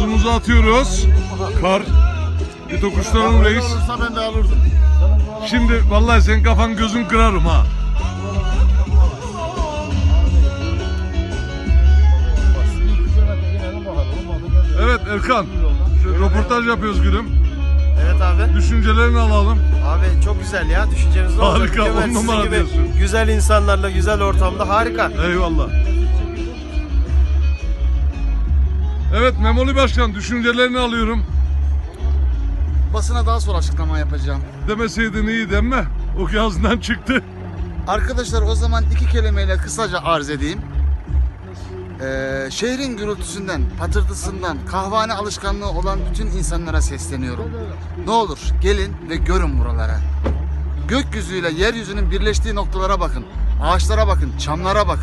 atıyoruz. Kar. Bir tokuşturalım reis. Olursa ben de alırdım. Şimdi vallahi senin kafan gözün kırarım ha. Evet Erkan. Röportaj yapıyoruz gülüm. Evet abi. Düşüncelerini alalım. Abi çok güzel ya. Düşünceniz olacak? Harika, on numara diyorsun. Güzel insanlarla, güzel ortamda harika. Eyvallah. Evet Memoli Başkan düşüncelerini alıyorum. Basına daha sonra açıklama yapacağım. Demeseydin iyi deme. O ağzından çıktı. Arkadaşlar o zaman iki kelimeyle kısaca arz edeyim. Ee, şehrin gürültüsünden, patırtısından, kahvehane alışkanlığı olan bütün insanlara sesleniyorum. Ne olur gelin ve görün buralara. Gökyüzüyle yeryüzünün birleştiği noktalara bakın. Ağaçlara bakın, çamlara bakın.